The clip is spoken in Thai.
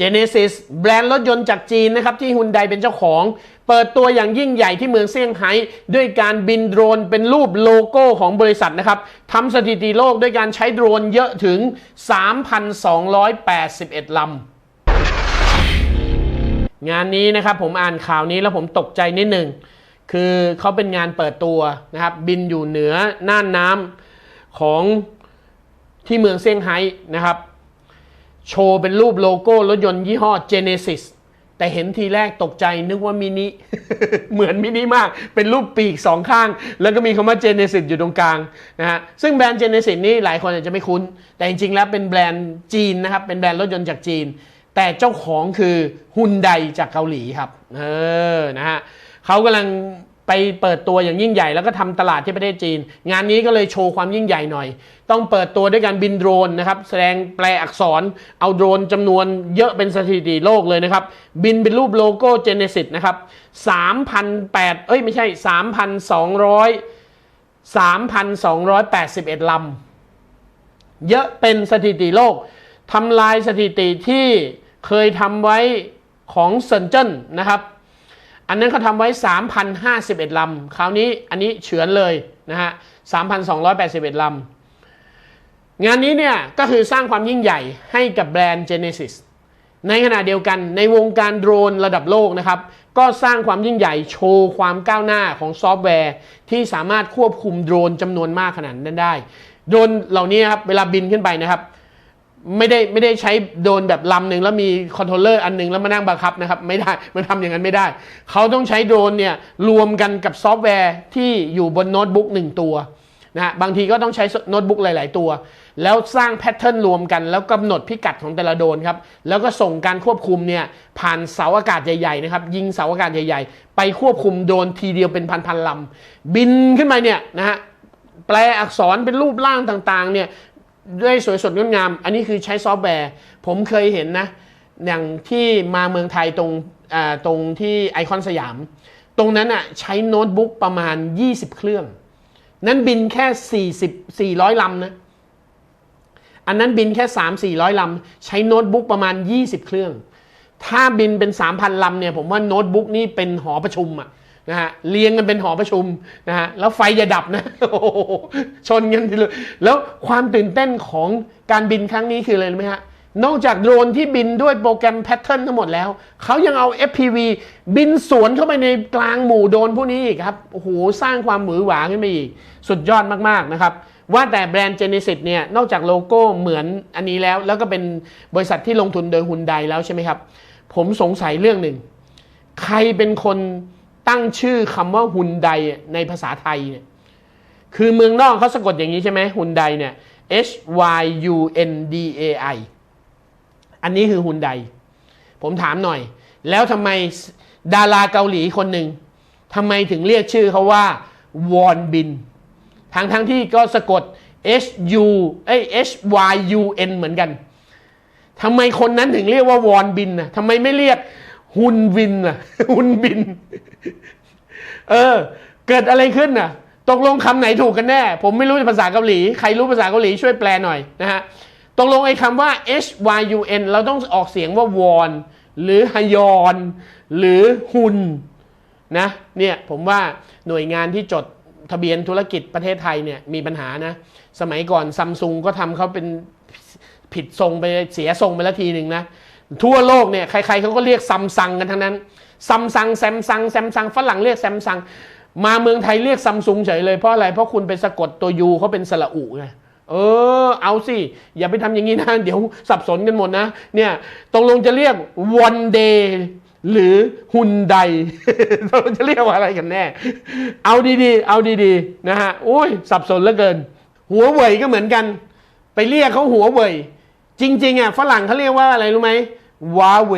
Genesis แบรนด์รถยนต์จากจีนนะครับที่ฮุนไดเป็นเจ้าของ เปิดตัวอย่างยิ่งใหญ่ที่เมืองเซี่ยงไฮ้ด้วยการบินโดรนเป็นรูปโลโก้ของบริษัทนะครับทำสถิติโลกด้วยการใช้โดรนเยอะถึง 3,281 ลำงานนี้นะครับผมอ่านข่าวนี้แล้วผมตกใจนิดหนึ่งคือเขาเป็นงานเปิดตัวนะครับ บินอยู่เหนือน่านน้ำของที่เมืองเซี่ยงไฮ้นะครับ โชว์เป็นรูปโลโก้รถยนต์ยี่ห้อ Genesis แต่เห็นทีแรกตกใจนึกว่ามินิ เหมือนมินิมาก เป็นรูปปีกสองข้าง แล้วก็มีคำว่า Genesis อยู่ตรงกลางนะฮะ ซึ่งแบรนด์ Genesis นี่หลายคนอาจจะไม่คุ้น แต่จริงๆแล้วเป็นแบรนด์จีนนะครับ เป็นแบรนด์รถยนต์จากจีน แต่เจ้าของคือฮุนไดจากเกาหลีครับ เออ นะฮะเขากำลัง ไปเปิดตัวอย่างยิ่งใหญ่แล้วก็ทำตลาดที่ประเทศจีน งานนี้ก็เลยโชว์ความยิ่งใหญ่หน่อย ต้องเปิดตัวด้วยการบินโดรนนะครับ แสดงแปลอักษรเอาโดรนจำนวนเยอะเป็นสถิติโลกเลยนะครับ บินเป็นรูปโลโก้ Genesis นะครับ3,008เอ้ยไม่ใช่ 3,200 3,281 ลำ เยอะเป็นสถิติโลกทำลายสถิติที่เคยทำไว้ของเซนเจนนะครับ อันนั้นเขาทำไว้ 3,051 ลำ คราวนี้อันนี้เฉือนเลยนะฮะ 3,281 ลำ งานนี้เนี่ยก็คือสร้างความยิ่งใหญ่ให้กับแบรนด์ Genesis ในขณะเดียวกันในวงการโดรนระดับโลกนะครับ ก็สร้างความยิ่งใหญ่โชว์ความก้าวหน้าของซอฟต์แวร์ ที่สามารถควบคุมโดรนจำนวนมากขนาดนั้นได้ โดรนเหล่านี้ครับเวลาบินขึ้นไปนะครับ ไม่ได้ไม่ได้ใช้โดนแบบลำหนึ่งแล้วมีคอนโทรลเลอร์อันหนึงแล้วมานั่งบังคับนะครับไม่ได้มันทำอย่างนั้นไม่ได้ เขาต้องใช้โดรนเนี่ยรวมกันกับซอฟต์แวร์ที่อยู่บนโน้ตบุ๊กหนึ่งตัวนะฮะบางทีก็ต้องใช้โน้ตบุ๊กหลาย ๆ ตัว แล้วสร้างแพทเทิร์นรวมกัน แล้วกำหนดพิกัดของแต่ละโดนครับ แล้วก็ส่งการควบคุมเนี่ยผ่านเสาอากาศใหญ่ ๆ นะครับ ยิงเสาอากาศใหญ่ ๆ ไปควบคุมโดนทีเดียวเป็นพัน ๆลำบินขึ้นไปเนี่ยนะฮะแปลอักษรเป็นรูปร่างต่าง ๆ เนี่ย ด้วยสวยสดงดงาม อันนี้คือใช้ซอฟต์แวร์ ผมเคยเห็นนะ อย่างที่มาเมืองไทยตรงตรงที่ไอคอนสยาม ตรงนั้นอะใช้โน้ตบุ๊กประมาณ 20 เครื่อง นั้นบินแค่ 40 400 ลำนะ อันนั้นบินแค่ 3 400 ลำ ใช้โน้ตบุ๊กประมาณ 20 เครื่อง ถ้าบินเป็น 3,000 ลำเนี่ย ผมว่าโน้ตบุ๊กนี่เป็นหอประชุมอะ นะฮะเรียงกันเป็นหอประชุมนะฮะแล้วไฟอย่าดับนะโอ้โหชนกันเลยแล้วความตื่นเต้นของการบินครั้งนี้คืออะไรรู้ไหมฮะนอกจากโดรนที่บินด้วยโปรแกรมแพทเทิร์นทั้งหมดแล้ว เขายังเอา FPV บินสวนเข้าไปในกลางหมู่โดรนพวกนี้อีกครับ โอ้โห สร้างความหมือหวาขึ้นไปอีก สุดยอดมาก ๆ นะครับ ว่าแต่แบรนด์ Genesis เนี่ย นอกจากโลโก้เหมือนอันนี้แล้ว แล้วก็เป็นบริษัทที่ลงทุนโดยฮุนไดแล้วใช่ไหมครับ ผมสงสัยเรื่องหนึ่ง ใครเป็นคน ตั้งชื่อคำว่าฮุนไดในภาษาไทยเนี่ยคือเมืองนอกเขาสะกดอย่างนี้ใช่ไหมฮุนไดเนี่ย H Y U N D A I อันนี้คือฮุนไดผมถามหน่อย แล้วทำไมดาราเกาหลีคนหนึ่งทำไมถึงเรียกชื่อเขาว่าวอนบินทั้งทั้งที่ก็สะกด H U เอ้ย H Y U N เหมือนกันทำไมคนนั้นถึงเรียกว่าวอนบินนะทำไมไม่เรียก ฮุนวินล่ะฮุนบิน เออ เกิดอะไรขึ้นน่ะ ตกลงคำไหนถูกกันแน่ ผมไม่รู้ภาษาเกาหลี ใครรู้ภาษาเกาหลีช่วยแปลหน่อยนะฮะ ตกลงไอ้คำว่า H Y U N เราต้องออกเสียงว่าวอนหรือฮยอน หรือฮุนนะเนี่ยผมว่าหน่วยงานที่จดทะเบียนธุรกิจประเทศไทยเนี่ยมีปัญหานะ สมัยก่อนซัมซุงก็ทำเขาเป็นผิดทรงไปเสียทรงไปล้วทีหนึ่งนะ ทั่วโลกเนี่ยใครๆเขาก็เรียกซัมซังกันทั้งนั้นซัมซังแซมซังแซมซังฝรั่งเรียกแซมซังมาเมืองไทยเรียกซัมซุงเฉยเลยเพราะอะไร เพราะคุณไปสะกดตัวยูเขาเป็นสระอุไงเออ เอาสิ อย่าไปทำอย่างนี้นะ เดี๋ยวสับสนกันหมดนะ เนี่ยตกลงจะเรียกวันเดย์หรือฮุนไดเราจะเรียกว่าอะไรกันแน่ เอาดีๆ เอาดีๆ นะฮะโอ้ย สับสนเหลือเกิน หัวเว่ยก็เหมือนกัน ไปเรียกเขาหัวเว่ย จริงๆอะฝรั่งเขาเรียกว่าอะไรรู้ไหมวาเว